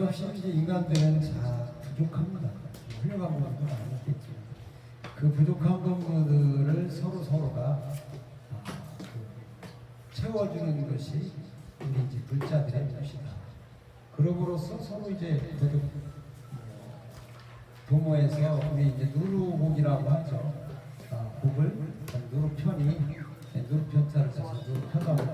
것이 이제 인간들은 자 부족합니다. 훌륭한 부분도 많겠지만 그 부족한 부분들을 서로 서로가 아, 그 채워주는 것이 우리 이제 불자들의 몫이다. 그러므로써 서로 이제 부족 도모에서 우리 이제 누루곡이라고 하죠. 아, 곡을 누루편이 네, 누루편자를 써서 누루편하고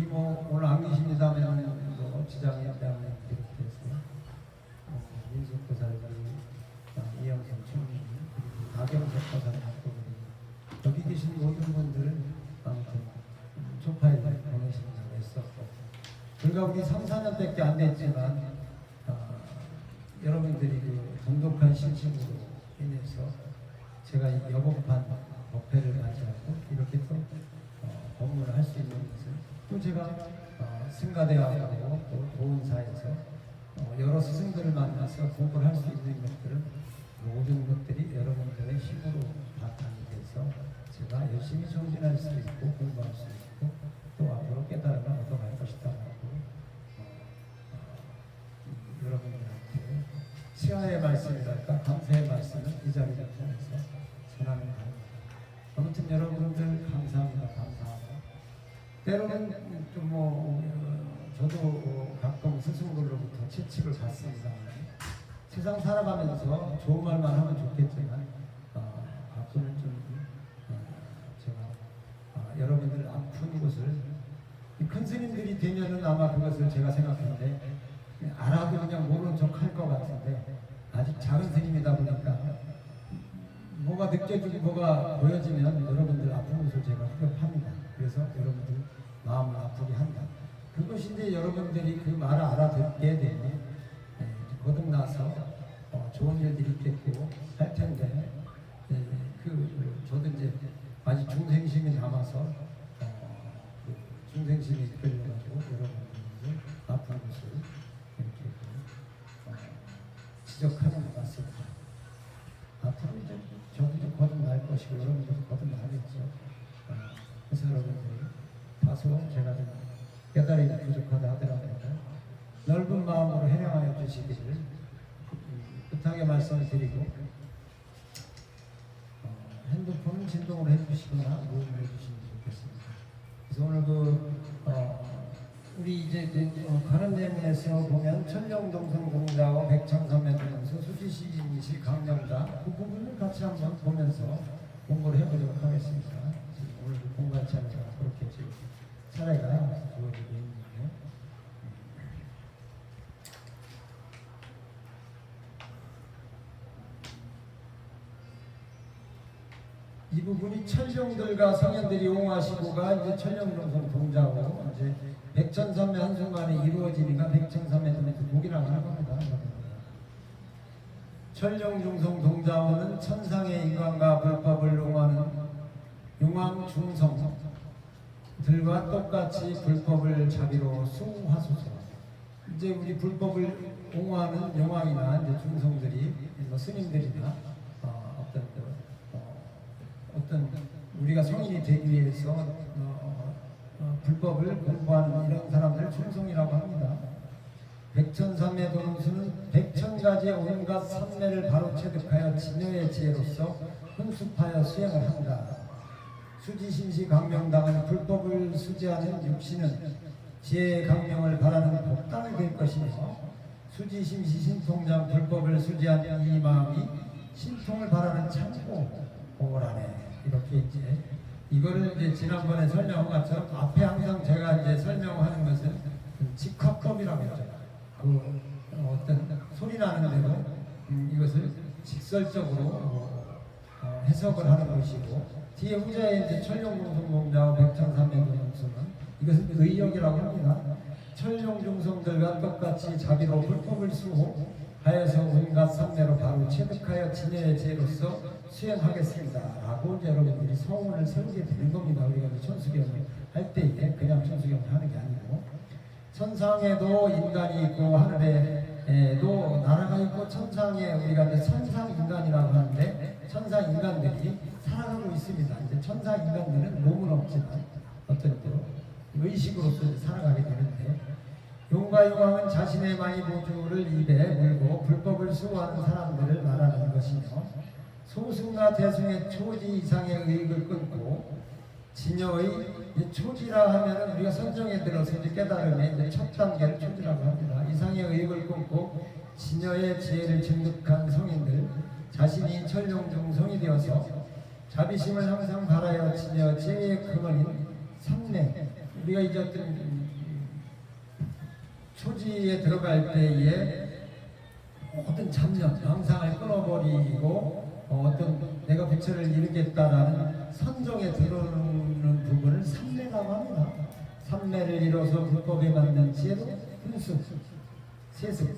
뭐 오늘 안 계십니다면 이렇게 해서 어, 민속보살이 어, 이영성 총리 그리고 박영석 학도들이 여기 계신 모든 분들 아무튼 초파에 보내신다고 했었고. 불과 우리 3, 4년밖에 안 됐지만 어, 여러분들이 그 돈독한 신심으로 인해서 제가 이 여복판 법회를 맞이하고 이렇게 또 어, 법문을 할 수 있는 제가 어, 승가대학하고 또 도은사에서 어, 여러 스승들을 만나서 공부를 할 수 있는 것들은 모든 것들이 여러분들의 힘으로 바탕이 돼서 제가 열심히 정진할 수 있고 공부할 수 있고 또 앞으로 깨달음을 얻어갈 것이다 라고 어, 어, 여러분들한테 시아의 말씀이랄까 감사의 말씀을 이 자리를 통해서 전하는 겁니다. 아무튼 여러분들 감사합니다. 감사합니다. 때로는 저도 어, 가끔 스승들로부터 채찍을 받습니다. 세상 살아가면서 좋은 말만 하면 좋겠지만 어, 가끔은 좀 어, 제가 어, 여러분들 아픈 곳을 이큰 스님들이 되면은 아마 그것을 제가 생각하는데 알아도 그냥 모르는 척 할 것 같은데 아직 작은 스님이다 보니까 뭐가 느껴지고 뭐가 보여지면 여러분들 아픈 곳을 제가 흡입합니다. 그래서 여러분들 마음을. 이제 여러분들이 그 말을 알아듣게 되면 예, 거듭나서 어, 좋은 일들이 있겠고 할 텐데 예, 그, 그 저도 이제 아직 중생심이 남아서 어, 그 중생심이 이끌려가지고 여러분들 아픈 곳을 이렇게 그, 어, 지적하는 것 같습니다. 앞으로 이제 저도 거듭날 것이고 여러분들도 거듭나겠죠. 어, 그래서 여러분들이 다소 제가 좀 깨달음이 부족하다 하더라도 넓은 마음으로 해명하여 주시기를 음, 부탁의 말씀을 드리고 어, 핸드폰 진동을 해주시거나 모음을 해주시면 좋겠습니다. 그래서 오늘 그 어, 우리 이제, 어, 가는 대문에서 보면 천령동성 공자와 백창선면 등에서 수지시인시 강령다 그 부분을 같이 한번 보면서 공부를 해보도록 하겠습니다. 지금 오늘 그 공간치 않아서 그렇게 지금 차례가 주어지고 있는데 이 부분이 천령들과 성현들이 옹호하시고가 이제 천령동성 동자고 이제 백천삼매 한순간에 이루어지니까 백천삼매 동에서 독이라고 하는 겁니다. 천령중성 동자원은 천상의 인간과 불법을 옹호하는 용왕 중성 들과 똑같이 불법을 자비로 수호하소서. 이제 우리 불법을 옹호하는 용왕이나 이제 중성들이 뭐 스님들이나 어떤 우리가 성인이 되기 위해서 어, 어, 불법을 공부하는 이런 사람들 충성이라고 합니다. 백천삼매 동수는 백천가지의 온갖 삼매를 바로 체득하여 진여의 지혜로서 훈습하여 수행을 한다. 수지심시 강명당은 불법을 수지하는 육신은 지혜의 강명을 바라는 복당이 될 것이며 수지심시 신통장 불법을 수지하는 이 마음이 신통을 바라는 참고 오라네 이렇게 이제 이거를 이제 지난번에 설명한 것처럼 앞에 항상 제가 이제 설명하는 것은 직합법이라고 했죠. 그 어떤 소리 나는 대로 음, 이것을 직설적으로 어, 해석을 하는 것이고 뒤에 후자에 이제 천룡중성공자와 백천삼명중성은 이것은 의역이라고 합니다. 천룡중성들과 똑같이 자비로 불법을 수호 하여서 온갖 삼매로 바로 체득하여 진여의 죄로서 수행하겠습니다. 라고 이제 여러분들이 소원을 세우게 되는 겁니다. 우리가 천수경을 할 때에 그냥 천수경을 하는 게 아니고 천상에도 인간이 있고 하늘에도 나라가 있고 천상에 우리가 이제 천상 인간이라고 하는데 있습니다. 이제 천사 인간들은 몸은 없지만 어떤 그 의식으로서 살아가게 되는데 용과 유광은 자신의 많이 보주를 입에 물고 불법을 수호하는 사람들을 말하는 것이며 소승과 대승의 초지 이상의 의익을 끊고 진여의 이 초지라 하면은 우리가 선정에 들어서 이제 깨달음의 이제 첫 단계를 초지라고 합니다. 이상의 의익을 끊고 진여의 지혜를 증득한 성인들 자신이 천룡중성이 되어서 자비심을 항상 바라여 진여 지혜의 근원인 삼내 우리가 어떤 초지에 들어갈 때에 모든 잡념, 망상을 끊어버리고 어, 어떤 내가 부처를 이루겠다라는 선정에 들어오는 부분을 삼매라고 합니다. 삼매를 이뤄서 불법에 맞는 지혜도 훈수, 세습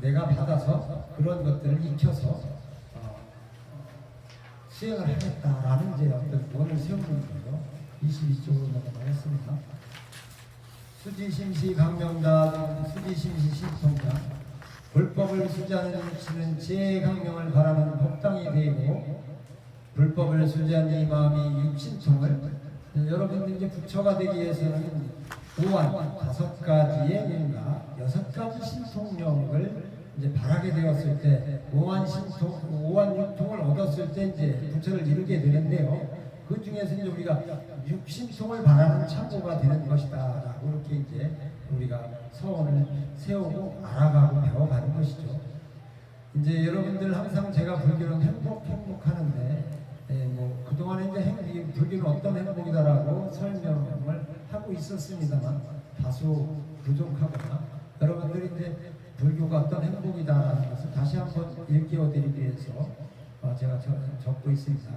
내가 받아서 그런 것들을 익혀서 어, 수행을 하겠다라는 이제 어떤 원을 세우는 거죠. 22쪽으로 넘어가겠습니다. 수지심시 강명단 수지심시 신통장 불법을 수지하는 지혜의 강명을 바라는 법당이 되고 불법을 수지하는 이 마음이 육신통을 여러분들 이제 부처가 되기 위해서는 오한 다섯 가지의 일과 여섯 가지 신통력을 이제 바라게 되었을 때 오한 신통 오한 육통을 얻었을 때 이제 부처를 이루게 되는데요. 그 중에서 이제 우리가 육신통을 바라는 참고가 되는 것이다라고 이렇게 이제 우리가 서원을 세우고 알아가고 배워가는 것이죠. 이제 여러분들 항상 제가 불교는 행복 행복하는데 예, 뭐 그동안에 이제 행, 이 불교는 어떤 행복이다라고 설명을 하고 있었습니다만 다소 부족하거나 여러분들이 이제 불교가 어떤 행복이다라는 것을 다시 한번 일깨워드리기 위해서 어, 제가 적, 적고 있습니다.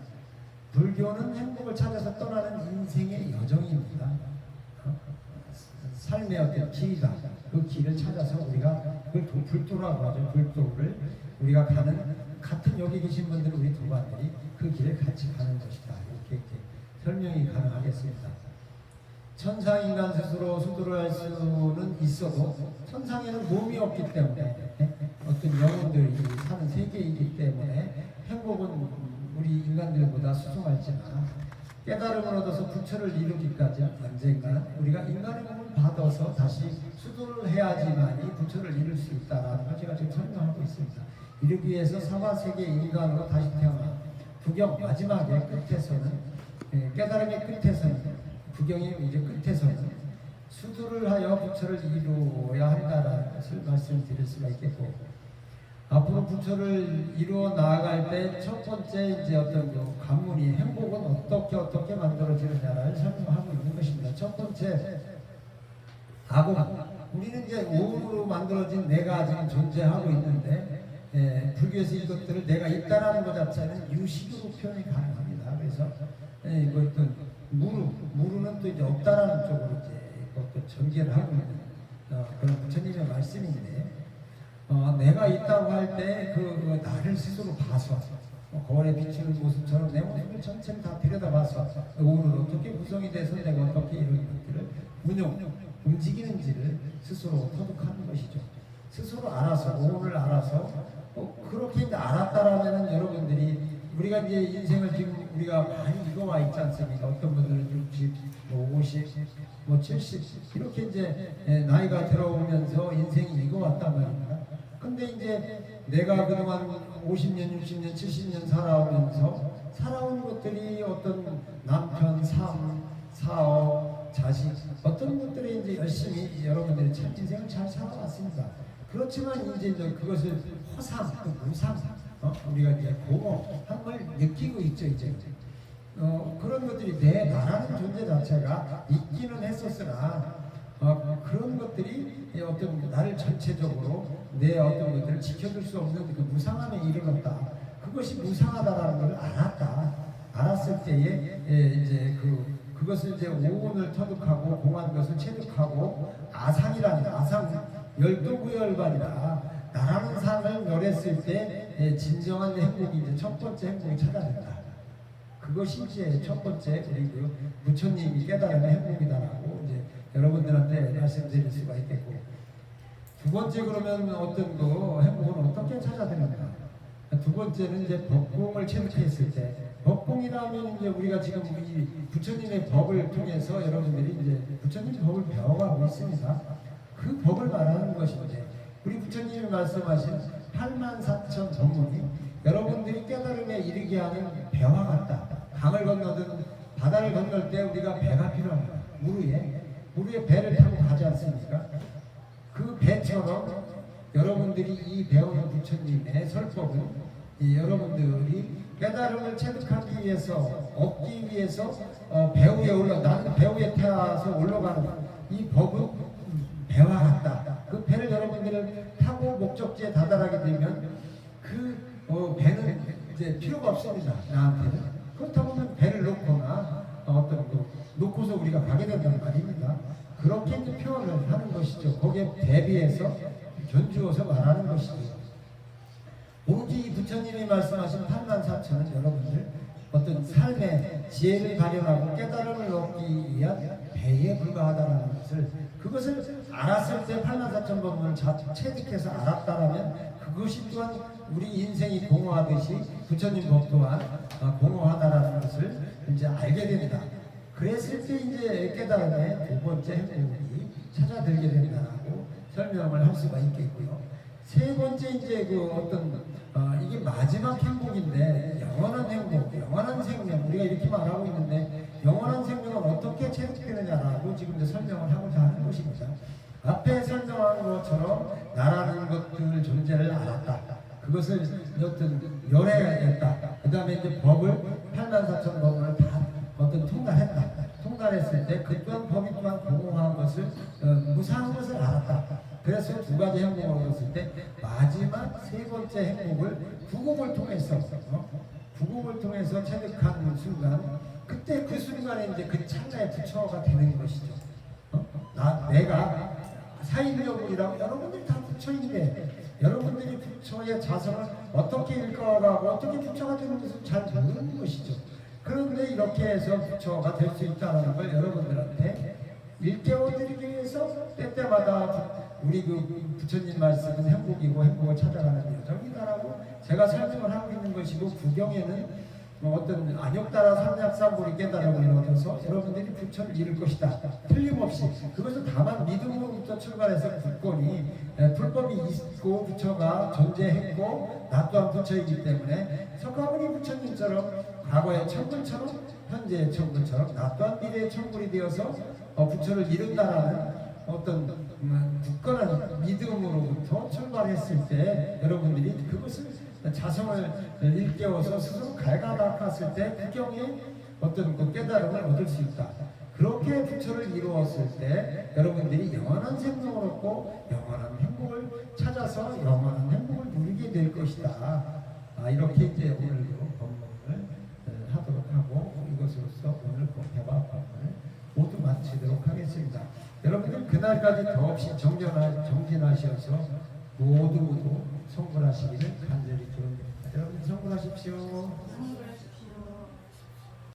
불교는 행복을 찾아서 떠나는 인생의 여정입니다. 어? 삶의 어떤 길이다. 그 길을 찾아서 우리가 도- 불도라고 하죠. 불도를 우리가 가는 같은 여기 계신 분들 우리 도반들이 그 길을 같이 가는 것이다. 이렇게, 이렇게 설명이 가능하겠습니다. 천상 인간 스스로 수도를 할 수는 있어도 천상에는 몸이 없기 때문에 예? 어떤 영혼들이 사는 세계이기 때문에 행복은 우리 인간들보다 수송할지만 깨달음을 얻어서 부처를 이루기까지 언젠가는 우리가 인간의 몸을 받아서 다시 수도를 해야지만이 부처를 이룰 수 있다라는 걸 제가 지금 설명하고 있습니다. 이루기 위해서 사바세계 인간으로 다시 태어나 부경 마지막에 끝에서는 예, 깨달음의 끝에서는 부경의 이제 끝에서는 수두를 하여 부처를 이루어야 한다라는 것을 말씀드릴 수가 있겠고 앞으로 부처를 이루어 나아갈 때 첫 번째 이제 어떤 그 관문이 행복은 어떻게 어떻게 만들어지느냐를 설명하고 있는 것입니다. 첫 번째 아공 우리는 이제 오음으로 만들어진 내가 지금 존재하고 있는데 예, 불교에서 이것들을 내가 있다라는 것 자체는 유식으로 표현이 가능합니다. 그래서 예, 어떤 무루 무루는 또 이제 없다라는 쪽으로 이제 그것도 전개를 하고 있는 어, 그런 부처님의 말씀인데 어, 내가 있다고 할 때 그 나를 스스로 봐서 어, 거울에 비치는 모습처럼 내 모습을 전체를 다 들여다봐서 오늘 어떻게 구성이 돼서 내가 어떻게 이런 것들을 운영 움직이는지를 스스로 터득하는 것이죠. 스스로 알아서 오늘 알아서 어, 그렇게 이제 알았다라면은 여러분들이 우리가 이제 인생을 지금 우리가 많이 읽어와 있지 않습니까? 어떤 분들은 60, 뭐 50, 뭐 70, 이렇게 이제 예, 나이가 들어오면서 인생이 익어왔단 말입니다. 근데 이제 내가 그동안 50년, 60년, 70년 살아오면서 살아온 것들이 어떤 남편, 삶, 사업, 자식, 어떤 것들이 이제 열심히 여러분들이 참 인생을 잘 살아왔습니다. 그렇지만 이제 이제 그것을 허상, 또 무상, 어? 우리가 이제 걸 느끼고 있죠, 이제. 어, 그런 것들이 내 나라는 존재 자체가 있기는 했었으나 어, 그런 것들이 어떤 나를 전체적으로 내 어떤 것들을 지켜줄 수 없는 그 무상함에 이르렀다. 그것이 무상하다라는 걸 알았다. 알았을 때에 예, 이제 그 그것을 이제 오온을 터득하고 공한 것을 체득하고 아상이라는 아상 열도구열반이라 나라는 상을 멸했을 때 예, 진정한 행복이 이제 첫 번째 행복이 찾아낸다. 그것이 이제 첫 번째 우리 그 부처님이 깨달은 행복이다라고 이제 여러분들한테 말씀드릴 수가 있겠고 두 번째 그러면 어떤 그 행복은 어떻게 찾아드는가? 두 번째는 이제 법공을 체득했을 때 법, 법공이라면 이제 우리가 지금 이 부처님의 법을 통해서 여러분들이 이제 부처님 법을 배워가고 있습니다. 그 법을 말하는 것인데 우리 부처님이 말씀하신 8만 4천 전문이 여러분들이 깨달음에 이르게 하는 배와 같다. 강을 건너든 바다를 건널 때 우리가 배가 필요합니다. 무르에 무르에 배를 타고 가지 않습니까? 그 배처럼 여러분들이 이 배우는 부처님의 설법은 이 여러분들이 깨달음을 체득하기 위해서 얻기 위해서 어, 배우에 올라 나는 배우에 타서 올라가는 이 법은 배와 같다. 그 배를 여러분들을 타고 목적지에 다다르게 되면 그 어, 배는 이제 필요가 없습니다. 나한테는 그렇다 보면 배를 놓거나 어떤 그 놓고서 우리가 가게 된다는 말입니다. 그렇게 표현을 하는 것이죠. 거기에 대비해서 견주어서 말하는 것이죠. 오직 이 부처님이 말씀하신 8만 4천은 여러분들 어떤 삶의 지혜를 발현하고 깨달음을 얻기 위한 배에 불과하다는 것을 그것을 알았을 때 8만 4천 번을 체득해서 알았다라면 그것이 또한 우리 인생이 공허하듯이 부처님 법 또한 어, 공허하다라는 것을 이제 알게 됩니다. 그랬을 때 이제 깨달음의 두 번째 행복이 찾아들게 된다라고 설명을 할 수가 있겠고요. 세 번째 이제 그 어떤 어, 이게 마지막 행복인데 영원한 행복, 영원한 생명 우리가 이렇게 말하고 있는데 영원한 생명은 어떻게 체득되느냐라고 지금 이제 설명을 하고자 하는 것입니다. 앞에 설명한 것처럼 나라는 것들 존재를 알았다. 그것을 어떤 열애했다. 그 다음에 이제 법을 8만 4천 법을 다 어떤 통달했다. 통달했을 때 그 또한 법이 또한 공허한 것을 어, 무상한 것을 알았다. 그래서 두 가지 행복을 얻었을 때 마지막 세 번째 행복을 구공을 통해서 어? 구공을 통해서 체득하는 순간 그때 그 순간에 이제 그 찰나의 부처가 되는 것이죠. 어? 나 내가 사인력이라고 여러분들이 다 부처인데 여러분들이 부처의 자성을 어떻게 일거하고 어떻게 부처가 되는 것을 잘 모르는 것이죠. 그런데 이렇게 해서 부처가 될 수 있다는 걸 여러분들한테 일깨워드리기 위해서 때때마다 우리 그 부처님 말씀은 행복이고 행복을 찾아가는 여정이다라고 제가 설명을 하고 있는 것이고 구경에는 뭐 어떤 안욕따라 삼약삼불이 깨달음을 얻어서 여러분들이 부처를 이룰 것이다. 틀림없이 그것은 다만 믿음으로부터 출발해서 굳건히 에, 불법이 있고 부처가 존재했고 나 또한 부처이기 때문에 석가모니 부처님처럼 과거의 천불처럼 현재의 천불처럼 나 또한 미래의 천불이 되어서 어, 부처를 이룬다라는 어떤 음, 굳건한 믿음으로부터 출발했을 때 여러분들이 그것을 자성을 일깨워서 스스로 갈가닦았을 때 구경에 어떤 그 깨달음을 얻을 수 있다. 그렇게 부처를 이루었을 때 여러분들이 영원한 생명을 얻고 영원한 행복을 찾아서 영원한 행복을 누리게 될 것이다. 아, 이렇게 이제 오늘도 법문을 어, 하도록 하고 이것으로서 오늘 대화법을 모두 마치도록 하겠습니다. 여러분들 그날까지 더없이 정진하, 정진하셔서 모두 모두 성불하시기를 간절히 기원드립니다. 여러분 성불하십시오.